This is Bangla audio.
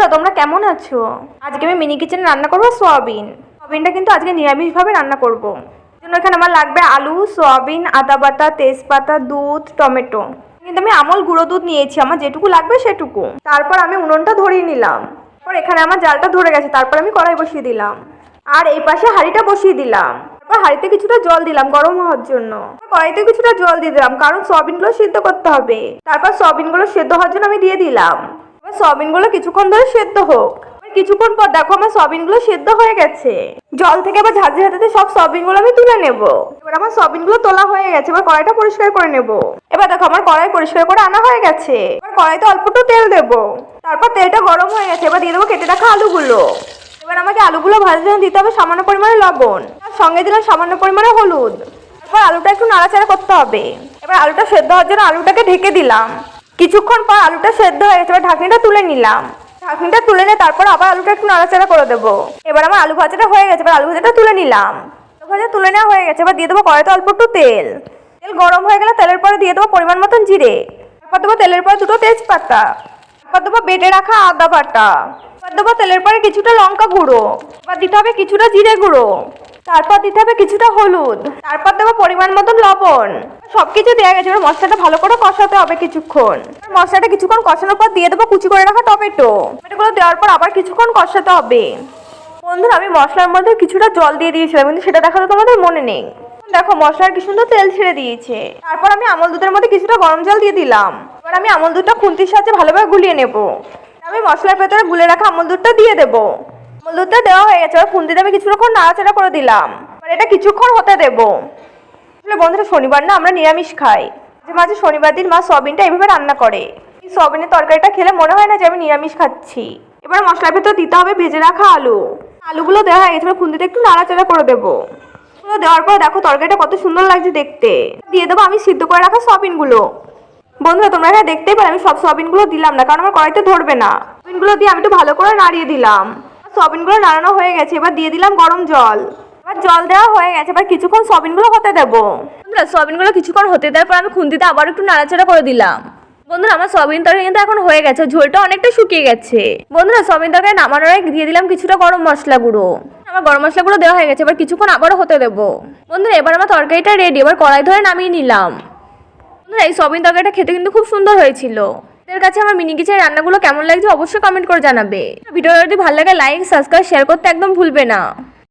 বন্ধুরা, তোমরা কেমন আছো? আজকে আমি মিনি কিচেনে রান্না করব সোয়াবিন। সোয়াবিনটা কিন্তু আজকে নিরামিষভাবে রান্না করব। জন্য এখানে আমার লাগবে আলু, সোয়াবিন, আদা বাটা, তেজপাতা, দুধ, টমেটো। কিন্তু আমি আমল গুঁড়ো দুধ নিয়েছি, আমার যেটুকু লাগবে সেটুকু। তারপর আমি উনুনটা ধরিয়ে নিলাম। তারপর এখানে আমার জালটা ধরে গেছে, তারপর আমি কড়াই বসিয়ে দিলাম। আর এই পাশে হাঁড়িটা বসিয়ে দিলাম। তারপর হাঁড়িতে কিছুটা জল দিলাম গরম হওয়ার জন্য। কড়াইতে কিছুটা জল দিয়ে দিলাম, কারণ সয়াবিনগুলো সিদ্ধ করতে হবে। তারপর সয়াবিনগুলো সেদ্ধ হওয়ার জন্য আমি দিয়ে দিলাম। সয়াবিনগুলো কিছুক্ষণ ধরে সেদ্ধ হোক। কিছুক্ষণ পর দেখো আমার সয়াবিনগুলো সেদ্ধ হয়ে গেছে। জল থেকে আবার ঝাঁঝি হাতে সব সয়াবিনগুলো আমি তুলে নেব। এবার আমার সয়াবিনগুলো তোলা হয়ে গেছে, এবার কড়াইটা পরিষ্কার করে নেব। এবার দেখো আমার কড়াই পরিষ্কার করে আনা হয়ে গেছে। এবার কড়াইতে অল্প একটু তেল দেবো। তারপর তেলটা গরম হয়ে গেছে, এবার দিয়ে দেবো কেটে রাখা আলুগুলো। এবার আমাকে আলুগুলো ভাজার জন্য দিতে হবে সামান্য পরিমাণে লবণ। তার সঙ্গে দিলাম সামান্য পরিমাণে হলুদ। এবার আলুটা একটু নাড়াচাড়া করতে হবে। এবার আলুটা সেদ্ধ হওয়ার জন্য আলুটাকে ঢেকে দিলাম। কিছুক্ষণ পর আলুটা সেদ্ধ হয়ে গেছে, এবার ঢাকনিটা তুলে নিলাম। ঢাকনিটা তুলে নিয়ে তারপর আবার আলুটা একটু নাড়াচাড়া করে দেবো। এবার আমার আলু ভাজাটা হয়ে গেছে, এবার আলু ভাজাটা তুলে নিলাম। আলু ভাজা তুলে নেওয়া হয়ে গেছে, এবার দিয়ে দেবো কড়াইতে অল্প একটু তেল। তেল গরম হয়ে গেলে তেলের পরে দিয়ে দেবো পরিমাণ মতন জিরে। তারপর দেবো তেলের পরে দুটো তেজপাতা। তারপর দেবো বেটে রাখা আদা বাটা। এবার দেবো তেলের পরে কিছুটা লঙ্কা গুঁড়ো। এবার দিতে হবে কিছুটা জিরে গুঁড়ো। তারপর দিতে হবে কিছুটা হলুদ। তারপর দেবো পরিমাণ মতন লবণ। সব কিছু দেওয়া গেছে, এবার মশলাটা ভালো করে কষাতে হবে কিছুক্ষণ। মশলাটা কিছুক্ষণ কষানোর পর দিয়ে দেবো কুচি করে রাখা টমেটো। টমেটোগুলো দেওয়ার পর আবার কিছুক্ষণ কষাতে হবে। বন্ধুরা, আমি মশলার মধ্যে কিছুটা জল দিয়ে দিয়েছিলাম, কিন্তু সেটা দেখাতে তোমাদের মনে নেই। দেখো, মশলার কি সুন্দর তেল ছেড়ে দিয়েছে। তারপর আমি আমল দুধের মধ্যে কিছুটা গরম জল দিয়ে দিলাম। এবার আমি আমল দুধটা খুন্তির সাহায্যে ভালোভাবে গুলিয়ে নেব। আমি মশলার ভেতরে গুলে রাখা আমল দুধটা দিয়ে দেবো। আমল দুধটা দেওয়া হয়ে গেছে, এবার খুন্তিতে আমি কিছুক্ষণ নাড়াচাড়া করে দিলাম। এবার এটা কিছুক্ষণ হতে দেবো। আসলে বন্ধুরা, শনিবার না আমরা নিরামিষ খাই। যে মাঝে শনিবার দিন মা সয়াবিনটা এইভাবে রান্না করে। এই সয়াবিনের তরকারিটা খেলে মনে হয় না যে আমি নিরামিষ খাচ্ছি। এবার মশলার ভেতর দিতে হবে ভেজে রাখা আলু। আলুগুলো দেওয়া হয়ে গেছে, এবার খুন্তিতে একটু নাড়াচাড়া করে দেবো। এগুলো দেওয়ার পর দেখো, তরকারিটা কত সুন্দর লাগছে দেখতে। দিয়ে দেবো আমি সিদ্ধ করে রাখা সয়াবিনগুলো বন্ধুরা, তোমরা এখানে দেখতেই পারো, আমি সব সয়াবিনগুলো দিলাম না, কারণ আমার কড়াইতে ধরবে না। সয়াবিনগুলো দিয়ে আমি একটু ভালো করে নাড়িয়ে দিলাম। সয়াবিনগুলো নাড়ানো হয়ে গেছে, এবার দিয়ে দিলাম গরম জল। এবার জল দেওয়া হয়ে গেছে, এবার কিছুক্ষণ সয়াবিনগুলো হতে দেবো। বন্ধুরা, সয়াবিনগুলো কিছুক্ষণ হতে দেওয়ার পর আমি খুন্তিতে আবার একটু নাড়াচাড়া করে দিলাম। বন্ধুরা, আমার সয়াবিন তরকারি কিন্তু এখন হয়ে গেছে, ঝোলটা অনেকটা শুকিয়ে গেছে। বন্ধুরা, সয়াবিন তরকারি নামানোর আগে দিয়ে দিলাম কিছুটা গরম মশলা গুঁড়ো। আমার গরম মশলা গুঁড়ো দেওয়া হয়ে গেছে, এবার কিছুক্ষণ আবারও হতে দেবো। বন্ধুরা, এবার আমার তরকারিটা রেডি এবার কড়াই ধরে নামিয়ে নিলাম। বন্ধুরা, এই সয়াবিন তরকারিটা খেতে কিন্তু খুব সুন্দর হয়েছিল। এদের কাছে আমার মিনি কিচেন রান্নাগুলো কেমন লাগছে অবশ্যই কমেন্ট করে জানাবে। ভিডিওটা যদি ভালো লাগে লাইক সাবস্ক্রাইব শেয়ার করতে একদম ভুলবে না।